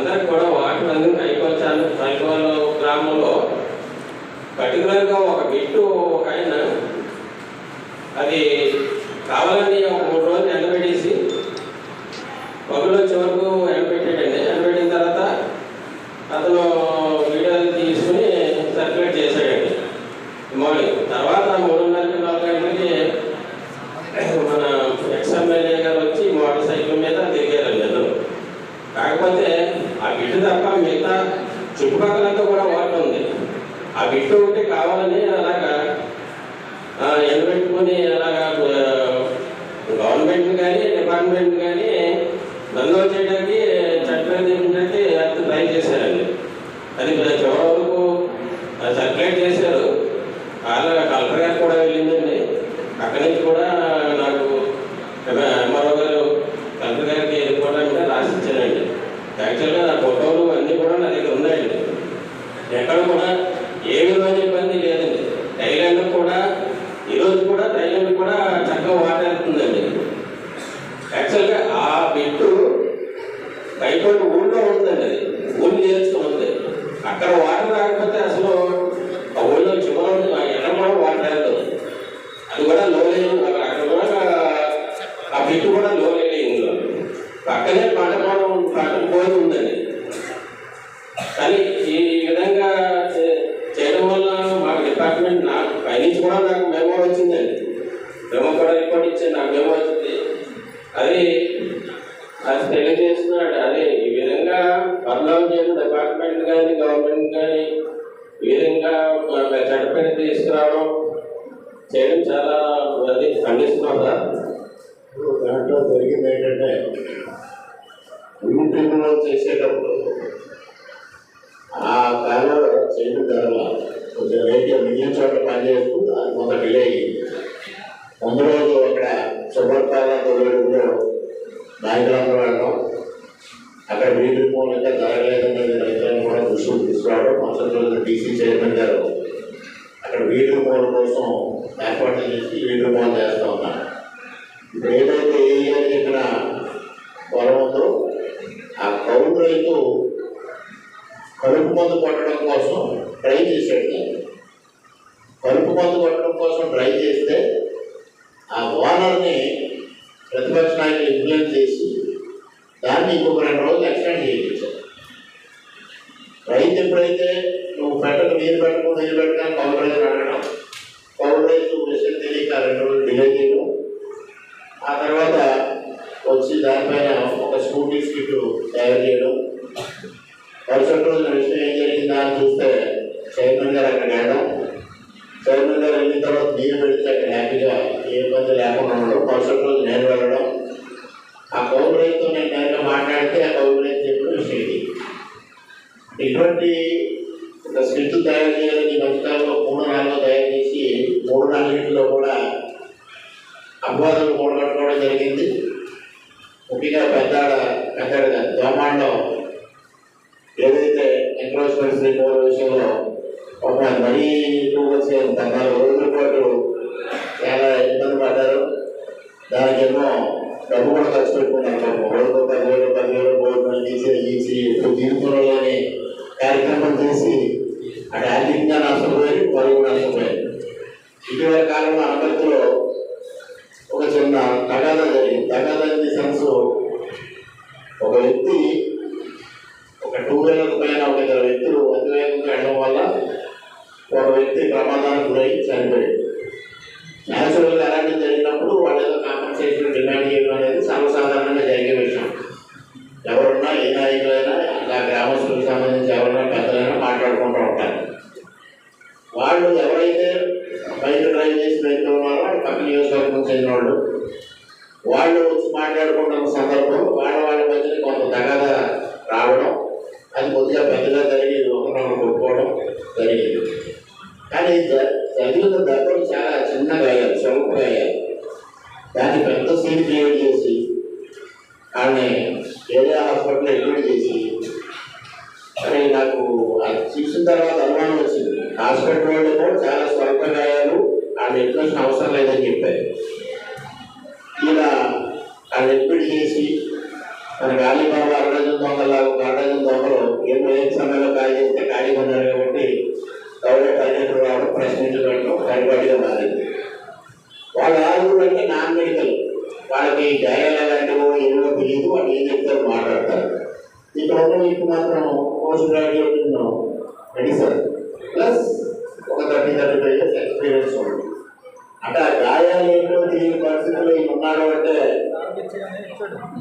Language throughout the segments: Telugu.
అందరికి కూడా వాటి అందిన కైకోచాను కైకోల గ్రామంలో పర్టికులర్గా ఒక బిట్టు ఒక ఆయన. అది కావాలని ఒక మూడు రోజులు ఎండబెట్టేసి పగులు వచ్చే వరకు నిలబెట్టుకుని ఎలాగా గవర్నమెంట్ కానీ డిపార్ట్మెంట్ కానీ దండం చేయడానికి చట్టం చేయడానికి అంత ట్రై చేశారండి. అది చాలా వరకు సర్క్యులేట్ చేశారు. federal దాంట్లో జరిగింది ఏంటంటే యూట్యూబ్లో చేసేటప్పుడు ఆ కాలంలో చేయడం జరగల కొంచెం రేడియో మిగిలిన చోట పనిచేస్తూ అది కొంత డిలే అయ్యింది ముందు రోజు అక్కడ సుభర్తాల తొలగిలో నాయకులందరూ వెళ్ళడం అక్కడ వీటి మూలంగా జరగలేదన్నది రైతులను కూడా దృష్టికి తీసుకురావడం మొదటి రోజు డీసీ చైర్మన్ గారు అక్కడ వీటి మూల కోసం ఏర్పాట్లు చేసి వీటి మూలం చేస్తూ ఉన్నారు. ఏదైతే ఏ ఇక్కడ చెప్పిన పొలం ఆ కౌలు రైతు కలుపు మందు కొట్టడం కోసం ట్రై చేశాడు దాన్ని కలుపు మందు కొట్టడం కోసం ట్రై చేస్తే ఆ ఓనర్ని ప్రతిపక్ష నాయకులు ఇంప్లిమెంట్ చేసి దాన్ని ఇంకొక రెండు రోజులు ఎక్స్టెండ్ చేయించారు. రైతు ఎప్పుడైతే నువ్వు పెట్టకు నీరు పెట్టకు నీరు ఎవరైతే నేను డైరెక్ట్ మాట్లాడితే ఆ కౌగులైతే చెప్పడం షేడి ఇటువంటి ఒక స్క్రిప్ట్ తయారు చేయాలని మధ్యకాలంలో మూడు నాలుగు తయారు చేసి మూడు నాలుగింటిలో కూడా అపవాదాలు కూడగట్టుకోవడం జరిగింది. ముఖ్యంగా పెద్దాడ పెద్దాడ దోమాండం ఏదైతే ఎంక్రోచ్మెంట్స్ విషయంలో ఒక మరీ ఎక్కువగా చేయాలి తగ్గాలు Tá? De perguntas que ele veio వాళ్ళ అంటే నాన్ మెడికల్. వాళ్ళకి గాయాలు ఎలాంటివో ఏమో తెలియదు వాళ్ళు ఏం చెప్తారు మాట్లాడతారు. ఇక్కడ మీకు మాత్రం పోస్ట్ గ్రాడ్యుయేట్ మెడిసిన్ ప్లస్ ఒక thirty thirty five years experience ఉంది. అంటే ఆ గాయాలు ఏంటో తెలియని పరిస్థితుల్లో ఈయన ఉన్నాడు అంటే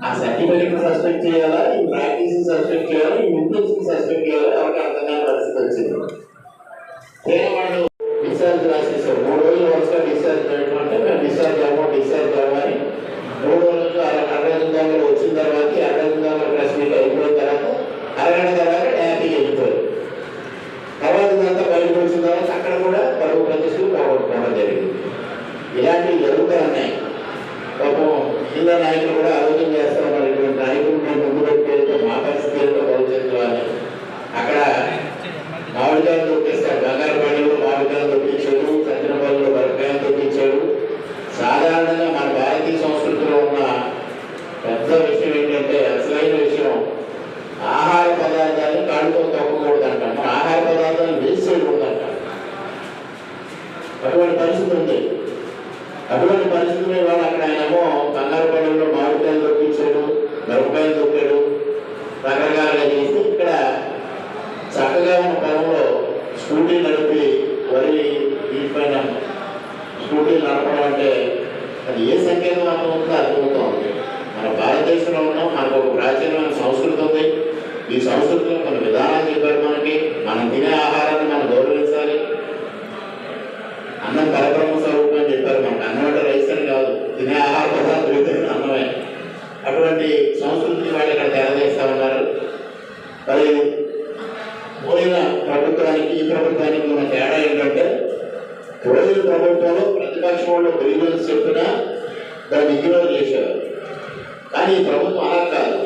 ఆ సర్టిఫికెట్ సస్పెక్ట్ చేయాలా? ఈ ప్రాక్టీస్ సస్పెక్ట్ చేయాలా? ఈ ఇంటెన్స్ సస్పెక్ట్ చేయాలా? ఎవరికి అర్థం కాని పరిస్థితి వచ్చింది. డిశ్చార్జ్ రాసేసారు మూడు రోజులు వరుసగా డిశ్చార్జ్ చేయడం అంటే మేము డిశ్చార్జ్ అవ్వం డిశ్చార్జ్ అవ్వాలి మూడు రోజులు అర అరవై దాకా వచ్చిన తర్వాత అరవై దాకా ప్రెస్ మీట్ అయిపోయిన తర్వాత అరగంట తర్వాత హ్యాపీగా వెళ్ళిపోయారు తర్వాత ఇదంతా బయటకు వచ్చిన తర్వాత అక్కడ కూడా పరువు ప్రతిష్టలు పోగొట్టుకోవడం జరిగింది. ఇలాంటివి జరుగుతూ ఉన్నాయి పాపం జిల్లా నాయకులు కూడా ఆలోచన చేస్తా ఉన్నారు ఇటువంటి నాయకులు మేము ముందు పెట్టుకెళ్తే మా పరిస్థితి ఏంటో భవిష్యత్తులో అని అక్కడ మామిడికాయలు దొరికిస్తారు బంగారు పళ్ళు మామిడికాయలు దొరికించాడు చంద్ర పళ్ళు బరకాయలు దొరికించాడు సాధారణంగా మన భారతీయ సంస్కృతిలో ఉన్న పెద్ద విషయం ఏంటంటే అసలైన విషయం ఆహార పదార్థాలు కాడుతో తొక్కకూడదంట మన ఆహార పదార్థాలు వేస్ట్ చేయకూడదంట అటువంటి పరిస్థితి ఉంది అటువంటి పరిస్థితులు ఇవాళ అక్కడ ఆయనేమో కంగారు పడవలో మామిడికాయలు దొరికించాడు మిరపకాయలు దొరికాడు రకరకాలుగా చేసి ఇక్కడ చక్కగా ఉన్న పొలంలో స్కూటీ నడిపి వరి వీటిపైన స్కూటీ నడపడం అంటే అది ఏ సంకేతం అర్థమవుతుందో అర్థమవుతుంది మన భారతదేశంలో ఉన్నాం మనకు ఒక ప్రాచీనమైన సంస్కృతి ఉంది ఈ సంస్కృతిలో కొన్ని విధానాలు చెప్పారు మనకి మనం తినే ఆహారాన్ని మనం గౌరవించాలి అన్నం పరబ్రహ్మ స్వరూపం అని చెప్పారు మనకు అన్నం అంటే రైస్ అని కాదు తినే ఆహార పదార్థాలు ఏదైనా అన్నమే అటువంటి సంస్కృతిని వాళ్ళు ఇక్కడ తెరవేస్తా ఉన్నారు మరి పోయిన ప్రభుత్వానికి ఈ ప్రభుత్వానికి ఉన్న తేడా ఏంటంటే పోయిన ప్రభుత్వంలో ప్రతిపక్షం వాళ్ళు గ్రీవెన్స్ చెప్పినా దాన్ని ఇగ్నోర్ చేశారు. కానీ ఈ ప్రభుత్వం అలా కాదు.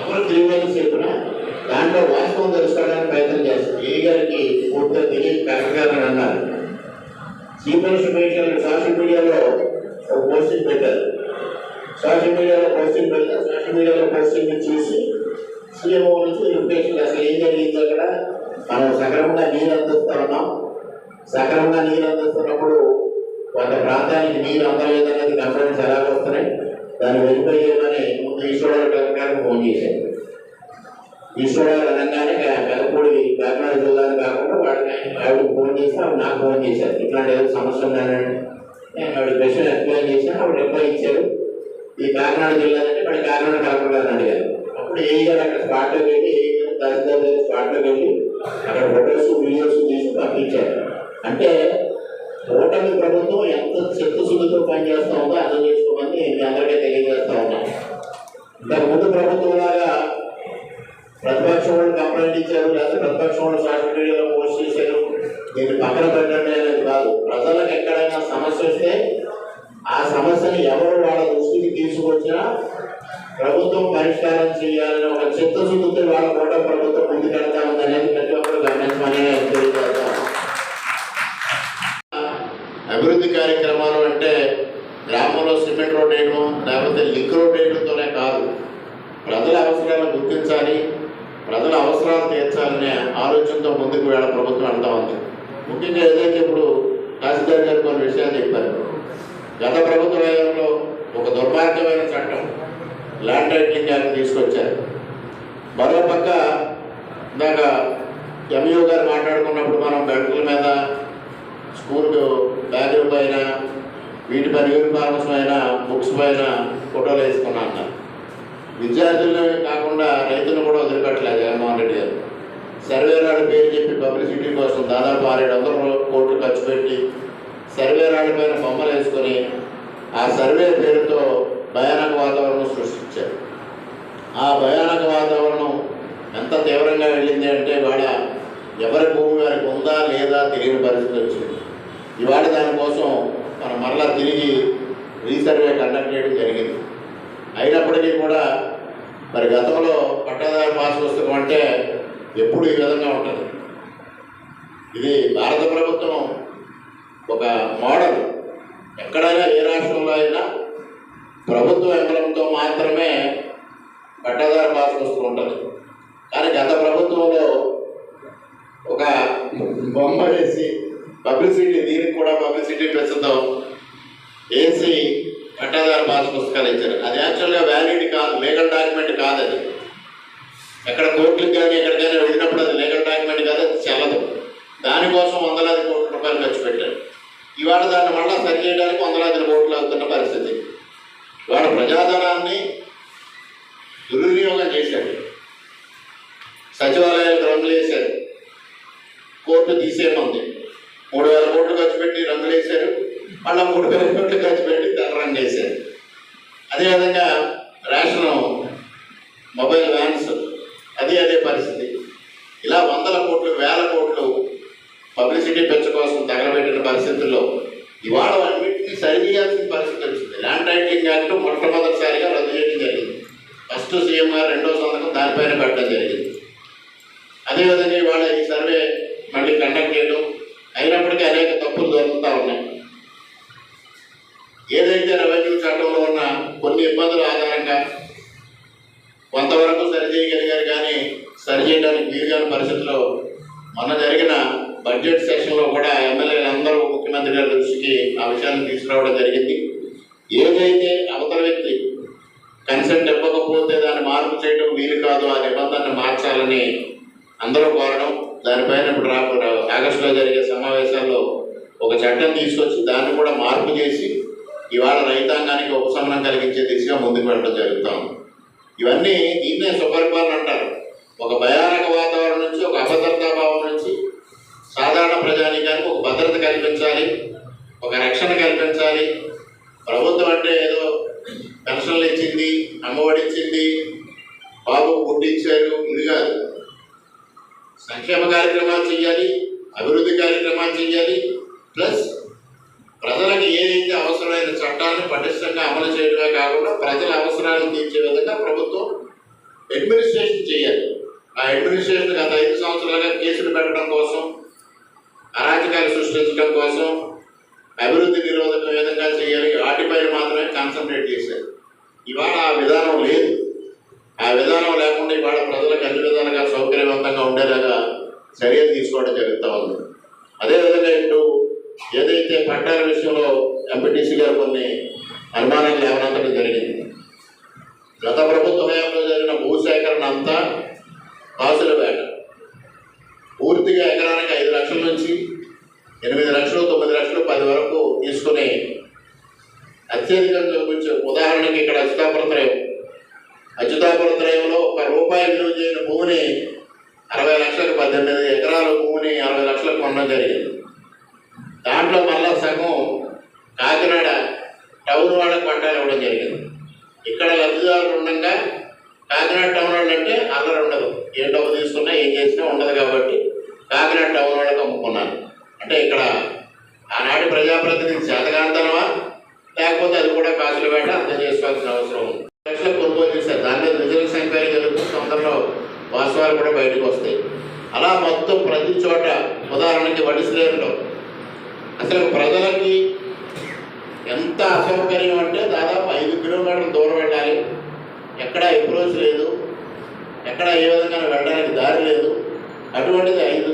ఎవరు గ్రీవెన్స్ చెప్పినా దాంట్లో వాస్తవం తెలుసుకోవడానికి ప్రయత్నం చేస్తుంది ఏ గారికి పూర్తిగా తెలియదు కరెక్ట్ అన్నారు. చీఫ్ మినిస్టర్ సోషల్ మీడియాలో ఒక పోస్టింగ్ పెట్టారు. సోషల్ మీడియాలో పోస్టింగ్ పెడతారు సోషల్ మీడియాలో పోస్టింగ్ చూసి సీఎంఓ నుంచి ఇన్ఫ్లేషన్ అసలు ఏం జరిగింది అక్కడ? మనం సక్రమంగా నీరు అందిస్తా ఉన్నాం. సక్రమంగా నీరు అందిస్తున్నప్పుడు కొంత ప్రాంతానికి నీరు అందలేదనేది కంప్లైంట్స్ ఎలా వస్తున్నాయి. దాన్ని వెరిఫై చేయమని ముందు ఈశ్వరరావు కలెక్టర్ గారికి ఫోన్ చేశాను ఈశ్వరరావు అనగానే పెదపూడి కాకినాడ జిల్లాని కాకుండా వాడిని ఆవిడకి ఫోన్ చేసి ఆవిడ నాకు ఫోన్ చేశారు. ఇట్లాంటి ఏదో సమస్య ఉందనండి. నేను ఆవిడ క్వశ్చన్ ఎక్స్ప్లెయిన్ చేశాను ఆవిడ రిప్లై ఇచ్చారు. ఈ కాకినాడ జిల్లా అంటే మరి కాకినాడ కలెక్టర్ గారిని అడిగారు. అప్పుడు ఏ గారు అక్కడ స్పాట్లోకి వెళ్ళి ఏ గారు తహసీల్దార్ గారు స్పాట్లోకి వెళ్ళి అక్కడ ఫొటోస్ వీడియోస్ తీసి పంపించారు. అంటే ఓటమి ప్రభుత్వం ఎంత చిత్తశుద్ధితో పనిచేస్తా ఉందో అర్థం చేసుకోమని మీ అందరికీ తెలియజేస్తా ఉన్నాం. ఇంతకు ముందు ప్రభుత్వం లాగా ప్రతిపక్షం వాళ్ళు కంప్లైంట్ ఇచ్చారు లేదా ప్రతిపక్షం వాళ్ళు సోషల్ మీడియాలో పోస్ట్ చేశారు. దీన్ని పక్కన పెట్టండి అనేది కాదు. ప్రజలకు ఎక్కడైనా సమస్య వస్తే ఆ సమస్యని ఎవరు వాళ్ళ దృష్టికి తీసుకొచ్చినా ప్రభుత్వం పరిష్కారం చేయాలని ఒక చిత్తశుద్ధితో వాళ్ళ కూడా ప్రభుత్వం ముందుకెళ్తా ఉందనేది ప్రతి గ్రామంలో సిమెంట్ రోడ్ వేయడం లేకపోతే లింక్ రోడ్ వేయడంతోనే కాదు. ప్రజల అవసరాలను గుర్తించాలి ప్రజల అవసరాలు తీర్చాలనే ఆలోచనతో ముందుకు వేళ ప్రభుత్వం వెళ్తా ఉంది. ముఖ్యంగా ఏదైతే ఇప్పుడు తహసీల్దార్ గారు కొన్ని విషయాలు చెప్పారు. గత ప్రభుత్వ వ్యయంలో ఒక దుర్మార్గమైన చట్టం ల్యాండ్ టైటిలింగ్ యాక్ట్ తీసుకొచ్చారు. మరో పక్క ఇందాక ఎంఈఓ గారు మాట్లాడుకున్నప్పుడు మనం బెల్ట్ల మీద స్కూల్ బ్యాగుల పైన వీటి పైన యూనిఫార్మ్స్ పైన బుక్స్ పైన ఫోటోలు వేసుకున్నా అన్నారు విద్యార్థులనే కాకుండా రైతులను కూడా వదిలిపెట్టలేదు జగన్మోహన్ రెడ్డి గారు. సర్వేరాడు పేరు చెప్పి పబ్లిసిటీ కోసం దాదాపు ఆరేడు వందల కోట్లు ఖర్చు పెట్టి సర్వేరాడు పైన బొమ్మలు వేసుకొని ఆ సర్వే పేరుతో భయానక వాతావరణం సృష్టించారు. ఆ భయానక వాతావరణం ఎంత తీవ్రంగా వెళ్ళింది అంటే ఇవాళ ఎవరి భూమి వారికి ఉందా లేదా తెలియని పరిస్థితి వచ్చింది. ఇవాళ దానికోసం మనం మరలా తిరిగి రీసర్వే కండక్ట్ చేయడం జరిగింది. అయినప్పటికీ కూడా మరి గతంలో పట్టాదారు పాస్ పుస్తకం అంటే ఎప్పుడు ఈ విధంగా ఉంటుంది. ఇది భారత ప్రభుత్వం ఒక మోడల్. ఎక్కడైనా ఏ రాష్ట్రంలో అయినా ప్రభుత్వ ఎంబలంతో మాత్రమే పట్టాదారు పాస్ పుస్తకం ఉంటుంది. కానీ గత ప్రభుత్వంలో ఒక బొమ్మ వేసి పబ్లిసిటీ దీనికి కూడా పబ్లిసిటీ పెంచుతాం. ఏసీ పట్టాదారు పాస్ పుస్తకాలు ఇచ్చారు. అది యాక్చువల్గా వ్యాలిడ్ కాదు లీగల్ డాక్యుమెంట్ కాదు అది. ఎక్కడ కోర్టులకు కానీ ఎక్కడికైనా వెళ్ళినప్పుడు అది లీగల్ డాక్యుమెంట్ కాదు అది చెల్లదు. దానికోసం వందలాది కోట్ల రూపాయలు ఖర్చు పెట్టారు. ఇవాళ దాన్ని మళ్ళీ సరి చేయడానికి వందలాది కోట్లు అవుతున్న పరిస్థితి. ఇవాళ ప్రజాధనాన్ని దుర్వినియోగం చేశాడు సచివాలయాలు రంగులు వేశారు కోర్టు తీసేయమంది. మూడు వేల కోట్లు ఖర్చు పెట్టి రంగులు వేశారు మళ్ళీ మూడు వేల కోట్లు ఖర్చు పెట్టి తెల్ల రంగు వేశారు అదేవిధంగా రేషన్ మొబైల్ వ్యాన్స్ అది అదే పరిస్థితి. ఇలా వందల కోట్లు వేల కోట్లు పబ్లిసిటీ పెంచుకోసం తగలబెట్టిన పరిస్థితుల్లో ఇవాళ అన్నింటినీ సరిచేయాల్సిన పరిస్థితి వచ్చింది. ల్యాండ్ టైటిలింగ్ యాక్ట్ మొట్టమొదటిసారిగా రద్దు చేయడం జరిగింది. ఫస్ట్ సీఎంఆర్ రెండో సంతకం దానిపైన పెట్టడం జరిగింది. అదేవిధంగా ఇవాళ ఈ సర్వే మళ్ళీ కండక్ట్ చేయడం అయినప్పటికీ అనేక తప్పులు దొరుకుతూ ఉన్నాయి. ఏదైతే రెవెన్యూ చట్టంలో ఉన్న కొన్ని ఇబ్బందుల ఆధారంగా కొంతవరకు సరి చేయగలిగారు కానీ సరి చేయడానికి వీలుగాని పరిస్థితిలో మొన్న జరిగిన బడ్జెట్ సెషన్లో కూడా ఎమ్మెల్యేలందరూ ముఖ్యమంత్రి గారి దృష్టికి ఆ విషయాన్ని తీసుకురావడం జరిగింది. ఏదైతే అవతల వ్యక్తి కన్సెంట్ ఇవ్వకపోతే దాన్ని మార్పు చేయడం వీలు కాదు ఆ నిబంధనను మార్చాలని అందరూ కోరడం దానిపైన ఇప్పుడు రా ఆగస్టులో జరిగే సమావేశాల్లో ఒక చట్టం తీసుకొచ్చి దాన్ని కూడా మార్పు చేసి ఇవాళ రైతాంగానికి ఉపశమనం కలిగించే దిశగా ముందుకు వెళ్ళడం జరుగుతాం ఇవన్నీ దీన్నే సుపరిపాలన అంటారు. ఒక భయానక వాతావరణం నుంచి ఒక అభద్రతా భావం నుంచి సాధారణ ప్రజానీకానికి ఒక భద్రత కల్పించాలి ఒక రక్షణ కల్పించాలి. ప్రభుత్వం అంటే ఏదో పెన్షన్లు ఇచ్చింది అమ్మఒడి ఇచ్చింది బాబు పుట్టించారు ఇది కాదు. సంక్షేమ కార్యక్రమాలు చేయాలి అభివృద్ధి కార్యక్రమాలు చేయాలి ప్లస్ ప్రజలకు ఏదైతే అవసరమైన చట్టాలను పటిష్టంగా అమలు చేయడమే కాకుండా ప్రజల అవసరాలను తీర్చే విధంగా ప్రభుత్వం అడ్మినిస్ట్రేషన్ చేయాలి ఆ అడ్మినిస్ట్రేషన్ గత ఐదు సంవత్సరాలుగా కేసులు పెట్టడం కోసం అరాచకాలు సృష్టించడం కోసం అభివృద్ధి నిరోధక విధంగా చేయాలి వాటిపైన మాత్రమే కాన్సన్ట్రేట్ చేశారు. ఇవాళ ఆ విధానం లేదు. ఆ విధానం లేకుండా ఇవాళ ప్రజలకు అన్ని విధాలుగా సౌకర్యవంతంగా ఉండేలాగా చర్యలు తీసుకోవడం జరుగుతూ ఉంది. అదేవిధంగా ఇప్పుడు ఏదైతే పట్టాల విషయంలో ఎంపీటీసీ గారు కొన్ని అనుమానాలు లేవనంతడం జరిగింది. గత ప్రభుత్వ హయాంలో జరిగిన భూసేకరణ అంతా కాసుల వేట పూర్తిగా ఎకరానికి ఐదు లక్షల నుంచి ఎనిమిది లక్షలు తొమ్మిది లక్షలు పది వరకు తీసుకుని అత్యధికంగా చూపించే ఉదాహరణకి ఇక్కడ అచ్యుతాపుర త్రయంలో ఒక రూపాయి విలువ చేయని భూమిని అరవై లక్షలకు పద్దెనిమిది ఎకరాల భూమిని అరవై లక్షలకు కొనడం జరిగింది. దాంట్లో మళ్ళా సగం కాకినాడ టౌన్ వాళ్ళకి పట్టాలు ఇవ్వడం జరిగింది. ఇక్కడ లబ్ధిదారులు ఉండగా కాకినాడ టౌన్ వాళ్ళు అంటే అల్లరి ఉండదు. ఏ డబ్బు తీసుకున్నా ఏం చేసినా ఉండదు కాబట్టి కాకినాడ టౌన్ వాళ్ళకి అమ్ముకున్నాను అంటే ఇక్కడ ఆనాటి ప్రజాప్రతినిధి చేతకాంతనమా లేకపోతే అది కూడా కాసులు వేట అర్థం చేసుకోవాల్సిన అవసరం ఉంది. లక్షలు కొనుగోలు చేశారు. దాని మీద విజిలెన్స్ ఎంక్వైరీ జరుగుతుంది. తొందరలో వాస్తవాలు కూడా బయటకు వస్తాయి. అలా మొత్తం ప్రతి చోట ఉదాహరణకి వడిశ్రేణిలో అసలు ప్రజలకి ఎంత అసౌకర్యం అంటే దాదాపు ఐదు కిలోమీటర్ల దూరం వెళ్ళాలి ఎక్కడ అప్రోచ్ లేదు. ఎక్కడ ఏ విధంగా వెళ్ళడానికి దారి లేదు. అటువంటిది ఐదు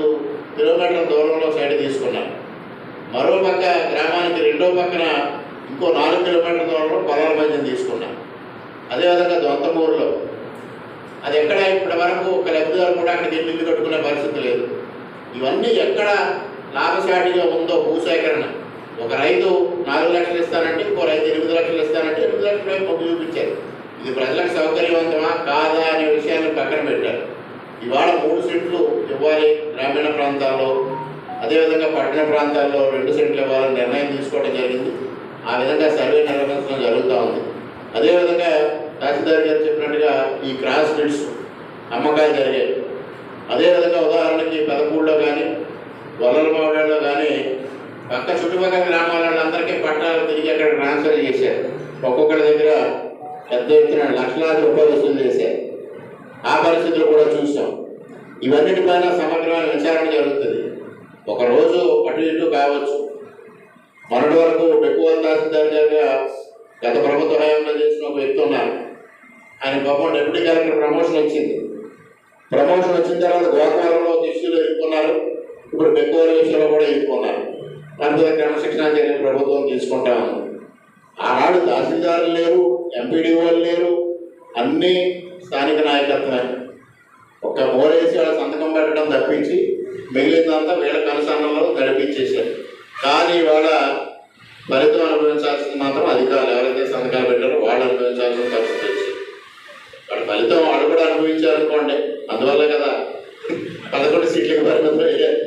కిలోమీటర్ల దూరంలో సైడ్ తీసుకున్నాను మరో పక్క గ్రామానికి రెండో పక్కన ఇంకో నాలుగు కిలోమీటర్ల దూరంలో పొలాల మధ్య తీసుకున్నాను అదేవిధంగా దొంతమూరులో అది ఎక్కడ ఇప్పటి వరకు ఒక లబ్ధిదారు కూడా అక్కడ వెళ్ళి ఇల్లు కట్టుకునే పరిస్థితి లేదు. ఇవన్నీ ఎక్కడ లాభసాటిగా ఉందో భూసేకరణ. ఒక రైతు నాలుగు లక్షలు ఇస్తానంటే ఇంకో రైతు ఎనిమిది లక్షలు ఇస్తానంటే ఎనిమిది లక్షల వైపు మొగ్గు చూపించారు. ఇది ప్రజలకు సౌకర్యవంతమా? కాదా అనే విషయాన్ని పక్కన పెట్టారు. ఇవాళ మూడు సెంట్లు ఇవ్వాలి గ్రామీణ ప్రాంతాల్లో. అదేవిధంగా పట్టణ ప్రాంతాల్లో రెండు సెంట్లు ఇవ్వాలని నిర్ణయం తీసుకోవడం జరిగింది. ఆ విధంగా సర్వే నిర్వహించడం జరుగుతూ ఉంది. అదేవిధంగా తహసీల్దార్ గారు చెప్పినట్టుగా ఈ క్రాస్ బిడ్స్ అమ్మకాలు జరిగాయి. అదేవిధంగా ఉదాహరణకి పెదపూడిలో కానీ గొల్లలమావిడలో కానీ పక్క చుట్టుపక్కల గ్రామాలందరికీ పట్టాలు తిరిగి అక్కడ ట్రాన్స్ఫర్ చేశారు. ఒక్కొక్కరి దగ్గర పెద్ద ఎత్తున లక్షలాది రూపాయలు వసూలు చేశారు. ఆ పరిస్థితులు కూడా చూసాం. ఇవన్నిటిపైన సమగ్రమైన విచారణ జరుగుతుంది. ఒకరోజు అటు ఇటు కావచ్చు. మొన్నటి వరకు ఎక్కువ తహసీల్దార్ గారుగా గత ప్రభుత్వ హయాంలో చేసిన ఒక వ్యక్తి ఉన్నారు. ఆయన పాపం డెప్యూటీ కలెక్టర్ ప్రమోషన్ వచ్చింది. ప్రమోషన్ వచ్చిన తర్వాత గోకవరంలో ఒక ఇష్యూలో ఇరుక్కున్నారు. ఇప్పుడు బెంగళూరు విషయంలో కూడా ఇరుక్కున్నారు. దాని క్రమశిక్షణ చర్యలు ప్రభుత్వం తీసుకుంటా ఉంది. ఆనాడు తహసీల్దారులు లేరు ఎంపీడీఓలు లేరు అన్నీ స్థానిక నాయకత్వమే. ఒక ఓరేసి వాళ్ళ సంతకం పెట్టడం తప్పించి మిగిలిందంతా వీళ్ళ కనసానంలో నడిపించేశారు కానీ ఇవాళ ఫలితం అనుభవించాల్సింది మాత్రం అధికారులు. ఎవరైతే సంతకాలు పెట్టారో వాళ్ళు అనుభవించాల్సిన పరిస్థితి. వచ్చింది ఫలితం వాళ్ళు కూడా అనుభవించారు అనుకోండి అందువల్ల కదా. పదకొండు సీట్లకు పరిమితం అయ్యారు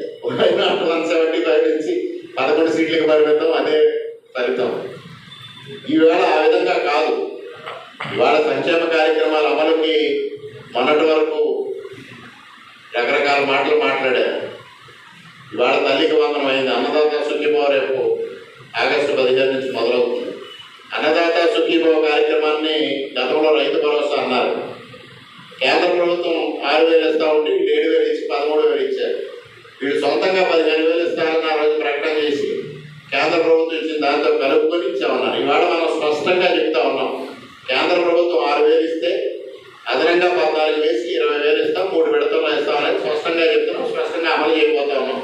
వన్ సెవెంటీ ఫైవ్ నుంచి పదకొండు సీట్లకు పరిమితం అదే ఫలితం ఈవేళ ఆ విధంగా కాదు ఇవాళ సంక్షేమ కార్యక్రమాల అమలుకి మొన్నటి వరకు రకరకాల మాటలు మాట్లాడారు ఇవాళ తల్లికి వందనం అయింది అన్నదాత సుఖీభావ రేపు ఆగస్టు పదిహేను నుంచి మొదలవుతుంది అన్నదాత సుఖీభావ కార్యక్రమాన్ని గతంలో రైతు భరోసా అన్నారు కేంద్ర ప్రభుత్వం ఆరు వేలు ఇస్తా ఉంటే వీళ్ళు ఏడు వేలు ఇచ్చి పదమూడు వేలు ఇచ్చారు వీళ్ళు సొంతంగా పదిహేను వేలు ఇస్తారని ఆ రోజు ప్రకటన చేసి కేంద్ర ప్రభుత్వం ఇచ్చిన దాంతో కలుపుకొని ఇచ్చామన్నారు ఇవాళ మనం స్పష్టంగా చెప్తా ఉన్నాం. కేంద్ర ప్రభుత్వం ఆరు వేలు ఇస్తే అదనంగా పద్నాలుగు వేసి ఇరవై వేలు ఇస్తాం మూడు విడతల్లో ఇస్తామని స్పష్టంగా చెప్తున్నాం స్పష్టంగా అమలు చేయబోతా ఉన్నాం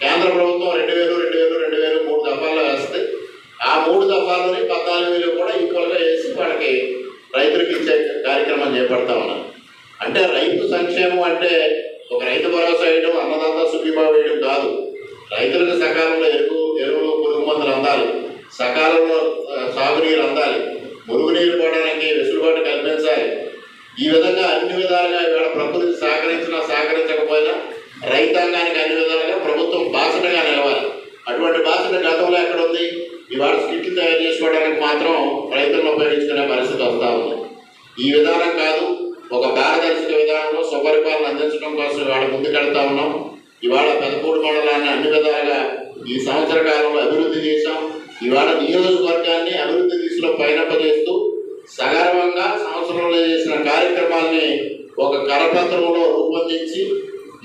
కేంద్ర ప్రభుత్వం రెండు వేలు రెండు వేలు రెండు వేలు మూడు దఫాల్లో వేస్తే ఆ మూడు దఫాలని పద్నాలుగు వేలు కూడా ఈక్వల్గా వేసి వాళ్ళకి రైతులకు ఇచ్చే కార్యక్రమం చేపడతా ఉన్నాం అంటే రైతు సంక్షేమం అంటే ఒక రైతు భరోసా వేయడం అన్నదాత సుఖీభా వేయడం కాదు రైతులకు సకాలంలో ఎరువు ఎరువులు పురుగు మందులు అందాలి సకాలంలో ఆ, సాగునీరు అందాలి మురుగునీరు పోవడానికి వెసులుబాటు కల్పించాలి ఈ విధంగా అన్ని విధాలుగా ఇవాళ ప్రకృతి సహకరించినా సహకరించకపోయినా రైతాంగానికి అన్ని విధాలుగా ప్రభుత్వం బాసటగా నిలవాలి అటువంటి బాసట గతంలో ఎక్కడ ఉంది. ఇవాళ స్కిట్లు తయారు చేసుకోవడానికి మాత్రం రైతులను ఉపయోగించుకునే పరిస్థితి వస్తూ ఉంది. ఈ విధానం కాదు ఒక పారదర్శక విధానంలో సుపరిపాలన అందించడం కోసం ఇవాళ ముందుకెళ్తా ఉన్నాం. ఇవాళ పెదపూడి మండలాన్ని అన్ని విధాలుగా ఈ సంవత్సర కాలంలో అభివృద్ధి చేశాం. ఇవాళ నియోజకవర్గాన్ని అభివృద్ధి దిశలో పయనింపజేస్తూ సగర్వంగా సంవత్సరంలో చేసిన కార్యక్రమాల్ని ఒక కరపత్రంలో రూపొందించి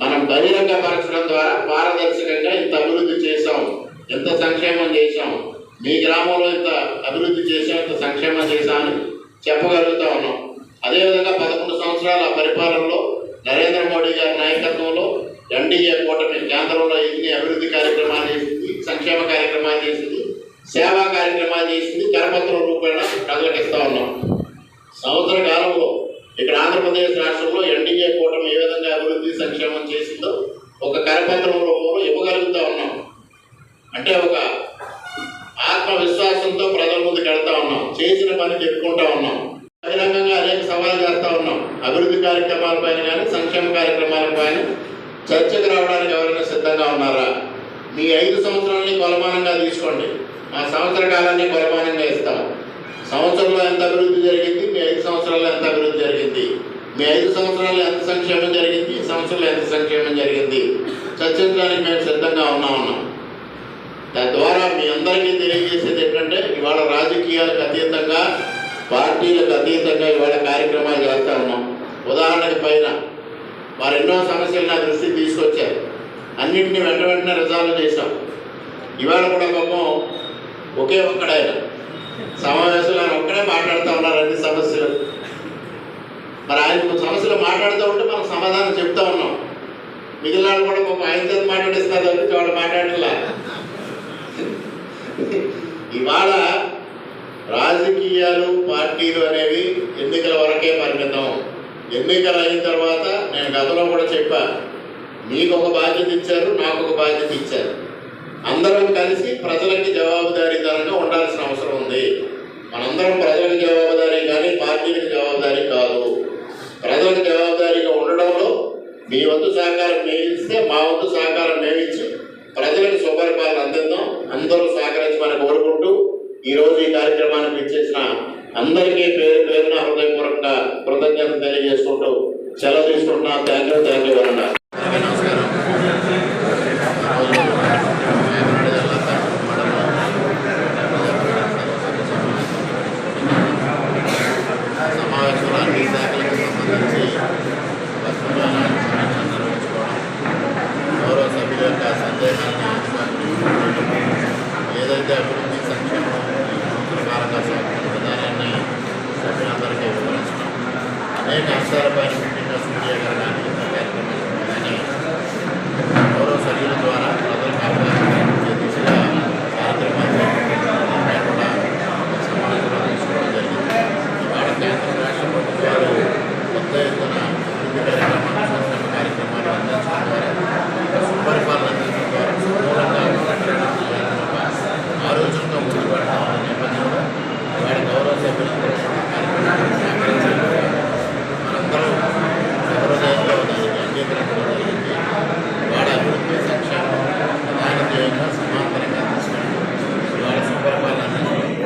మనం బహిరంగపరచడం ద్వారా పారదర్శకంగా ఇంత అభివృద్ధి చేశాం. ఎంత సంక్షేమం చేశాం? మీ గ్రామంలో ఇంత అభివృద్ధి చేశాం ఇంత సంక్షేమం చేశామని చెప్పగలుగుతా ఉన్నాం. అదేవిధంగా పదకొండు సంవత్సరాల పరిపాలనలో నరేంద్ర మోడీ గారి నాయకత్వంలో ఎన్డీఏ కూటమి కేంద్రంలో ఇన్ని అభివృద్ధి కార్యక్రమాలు చేసింది సంక్షేమ కార్యక్రమాలు చేసింది సేవా కార్యక్రమాలు చేసింది కరపత్రం రూపేణ ప్రజలకు ఇస్తా ఉన్నాం. సంవత్సర కాలంలో ఇక్కడ ఆంధ్రప్రదేశ్ రాష్ట్రంలో ఎన్డీఏ కూటమి ఏ విధంగా అభివృద్ధి సంక్షేమం చేసిందో ఒక కరపత్రం రూపంలో ఇవ్వగలుగుతా ఉన్నాం. అంటే ఒక ఆత్మవిశ్వాసంతో ప్రజల ముందుకు వెళ్తా ఉన్నాం. చేసిన పని చెప్పుకుంటా ఉన్నాం. బహిరంగంగా అనేక సవాలు చేస్తా ఉన్నాం. అభివృద్ధి కార్యక్రమాలపైన కానీ సంక్షేమ కార్యక్రమాలపైన చర్చకు రావడానికి ఎవరైనా సిద్ధంగా ఉన్నారా? మీ ఐదు సంవత్సరాలని కొలమానంగా తీసుకోండి. మా సంవత్సర కాలాన్ని కొలమానంగా ఇస్తాం. సంవత్సరంలో ఎంత అభివృద్ధి జరిగింది? మీ ఐదు సంవత్సరాల్లో ఎంత అభివృద్ధి జరిగింది? మీ ఐదు సంవత్సరాల్లో ఎంత సంక్షేమం జరిగింది? ఈ సంవత్సరంలో ఎంత సంక్షేమం జరిగింది? చర్చించడానికి మేము సిద్ధంగా ఉన్నా ఉన్నాం తద్వారా మీ అందరికీ తెలియజేసేది ఏంటంటే ఇవాళ రాజకీయాలకు అతీతంగా పార్టీలకు అతీతంగా ఇవాళ కార్యక్రమాలు చేస్తా ఉన్నాం. ఉదాహరణకి పైన వారు ఎన్నో సమస్యలు నా దృష్టికి తీసుకొచ్చారు అన్నింటినీ వెంట వెంటనే రిజాల్వ్ చేశాం. ఇవాళ కూడా పాపం ఒకే ఒక్కడాయన సమావేశంలో ఆయన ఒక్కడే మాట్లాడుతూ ఉన్నారు అన్ని సమస్యలు. మరి ఆయన సమస్యలు మాట్లాడుతూ ఉంటే మనం సమాధానం చెప్తా ఉన్నాం. మిగిలిన వాళ్ళు కూడా పాపం ఆయన చేత మాట్లాడిస్తున్నారు వాళ్ళు మాట్లాడలే ఇవాళ రాజకీయాలు పార్టీలు అనేవి ఎన్నికల వరకే పరిమితం. ఎన్నికలు అయిన తర్వాత నేను గతంలో కూడా చెప్పాను మీకు ఒక బాధ్యత ఇచ్చారు నాకు ఒక బాధ్యత ఇచ్చారు. అందరం కలిసి ప్రజలకి జవాబుదారీతనంగా ఉండాల్సిన అవసరం ఉంది. మనందరం ప్రజలకు జవాబుదారీ కానీ పార్టీలకు జవాబుదారీ కాదు. ప్రజలకు జవాబుదారీగా ఉండడంలో మీ వంతు సహకారం మేము ఇస్తే మా వంతు సహకారం మేము ఇచ్చి ప్రజలకు సుపరిపాలన అందిద్దాం. అందరూ సహకరించమని ఈరోజు ఈ కార్యక్రమానికి ఇచ్చేసిన అందరికీ పేరు పేరున హృదయపూర్వక కృతజ్ఞతలు తెలియజేసుకుంటూ సెలవు తీసుకుంటున్నా థ్యాంక్ యూ థ్యాంక్ యూ అన్నారు